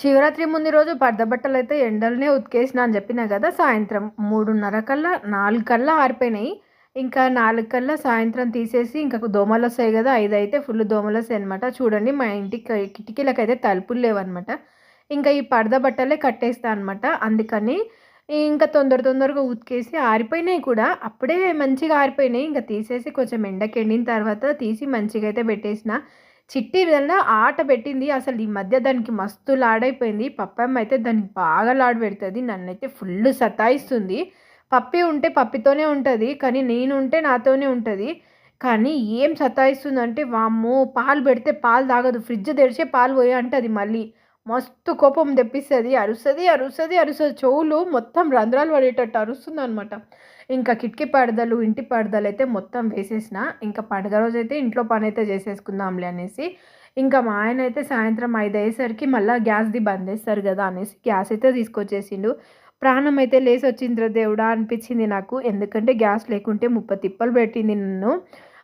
శివరాత్రి ముందు రోజు పర్దబట్టలు అయితే ఎండలనే ఉతికేసిన అని చెప్పిన కదా సాయంత్రం మూడున్నర కల్లా నాలుగు కల్లా ఆరిపోయినాయి. ఇంకా నాలుగు కల్లా సాయంత్రం తీసేసి ఇంకా దోమలు వస్తాయి కదా ఐదు అయితే ఫుల్ దోమలు వస్తాయి అనమాట చూడండి మా ఇంటికి కిటికీలకైతే తలుపులు లేవన్నమాట. ఇంకా ఈ పడద బట్టలే కట్టేస్తా అనమాట అందుకని ఇంకా తొందర తొందరగా ఉతికేసి ఆరిపోయినాయి కూడా. అప్పుడే మంచిగా ఆరిపోయినాయి. ఇంకా తీసేసి కొంచెం ఎండకెండిన తర్వాత తీసి మంచిగా అయితే పెట్టేసిన. చిట్టి వల్ల ఆట పెట్టింది. అసలు ఈ మధ్య దానికి మస్తు లాడైపోయింది. పప్పమ్మ అయితే దానికి బాగా లాడ్ పెడుతుంది. నన్నైతే ఫుల్ సతాయిస్తుంది. పప్పి ఉంటే పప్పితోనే ఉంటుంది. కానీ నేను ఉంటే నాతోనే ఉంటుంది. కానీ ఏం సతాయిస్తుందంటే వామ్మో పాలు పెడితే పాలు తాగదు. ఫ్రిడ్జ్ తెరిచే పాలు పోయి అంటది మళ్ళీ. మస్తు కోపం తెప్పిస్తుంది అరుస్తుంది అరుస్తుంది అరుస్తుంది. చెవులు మొత్తం రంధ్రాలు పడేటట్టు అరుస్తుంది అనమాట ఇంకా కిటికీ పడదలు ఇంటి పడదలు అయితే మొత్తం వేసేసిన. ఇంకా పండుగ రోజు అయితే ఇంట్లో పని అయితే చేసేసుకుందాంలే అనేసి. ఇంకా మా ఆయన అయితే సాయంత్రం ఐదు అయ్యేసరికి మళ్ళీ గ్యాస్ది బంద్ చేస్తారు కదా అనేసి గ్యాస్ అయితే తీసుకొచ్చేసిండు. ప్రాణం అయితే లేసి వచ్చింది దేవుడా అనిపించింది నాకు. ఎందుకంటే గ్యాస్ లేకుంటే ముప్పై తిప్పలు పెట్టింది నన్ను.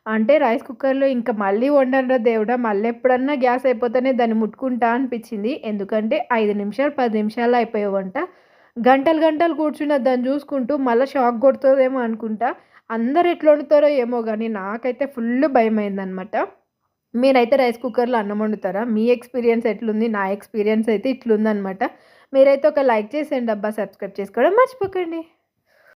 అంటే రైస్ కుక్కర్లో ఇంకా మళ్ళీ వండనరా దేవుడా మళ్ళీ ఎప్పుడన్నా గ్యాస్ అయిపోతేనే దాన్ని ముట్టుకుంటా అనిపించింది. ఎందుకంటే ఐదు నిమిషాలు పది నిమిషాలు అయిపోయే వంట గంటలు గంటలు కూర్చున్న దాన్ని చూసుకుంటూ మళ్ళీ షాక్ కొడుతుందేమో అనుకుంటా. అందరు ఎట్లా వండుతారో ఏమో కానీ నాకైతే ఫుల్ భయం అయిందనమాట మీరైతే రైస్ కుక్కర్లో అన్నం వండుతారా? మీ ఎక్స్పీరియన్స్ ఎట్లుంది? నా ఎక్స్పీరియన్స్ అయితే ఇట్లుందనమాట. మీరైతే ఒక లైక్ చేసేయండి అబ్బా సబ్స్క్రైబ్ చేసుకోవడం మర్చిపోకండి.